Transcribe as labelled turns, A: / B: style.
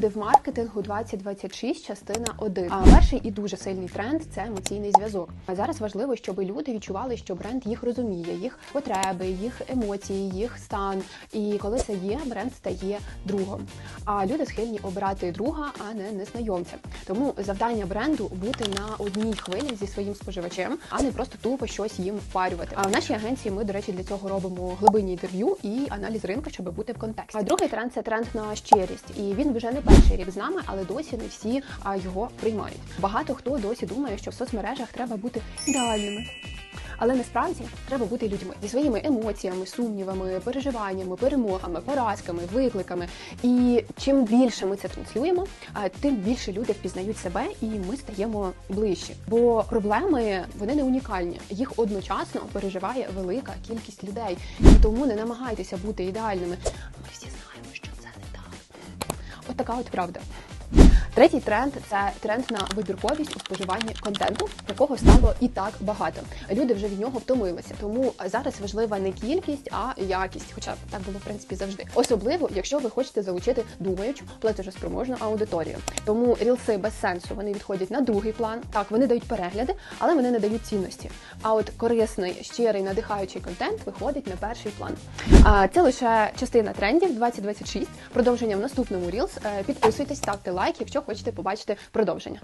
A: Люди в маркетингу 2026, частина 1. А перший і дуже сильний тренд це емоційний зв'язок. А зараз важливо, щоб люди відчували, що бренд їх розуміє, їх потреби, їх емоції, їх стан. І коли це є, бренд стає другом. А люди схильні обирати друга, а не незнайомця. Тому завдання бренду бути на одній хвилі зі своїм споживачем, а не просто тупо щось їм впарювати. А в нашій агенції ми, до речі, для цього робимо глибинні інтерв'ю і аналіз ринку, щоб бути в контексті. А другий тренд це тренд на щирість, і він вже не перший рік з нами, але досі не всі його приймають. Багато хто досі думає, що в соцмережах треба бути ідеальними. Але насправді треба бути людьми зі своїми емоціями, сумнівами, переживаннями, перемогами, поразками, викликами. І чим більше ми це транслюємо, тим більше люди впізнають себе, і ми стаємо ближче. Бо проблеми вони не унікальні. Їх одночасно переживає велика кількість людей. І тому не намагайтеся бути ідеальними. Ми всі така от правда. Третій тренд це тренд на вибірковість у споживанні контенту, якого стало і так багато. Люди вже від нього втомилися. Тому зараз важлива не кількість, а якість. Хоча так було в принципі завжди. Особливо, якщо ви хочете залучити думаючу, платежоспроможну аудиторію. Тому рілси без сенсу вони відходять на другий план. Так, вони дають перегляди, але вони не дають цінності. А от корисний, щирий, надихаючий контент виходить на перший план. А це лише частина трендів 2026. Продовження в наступному Reels. Е, Підписуйтесь, ставте лайк, хочете побачити продовження.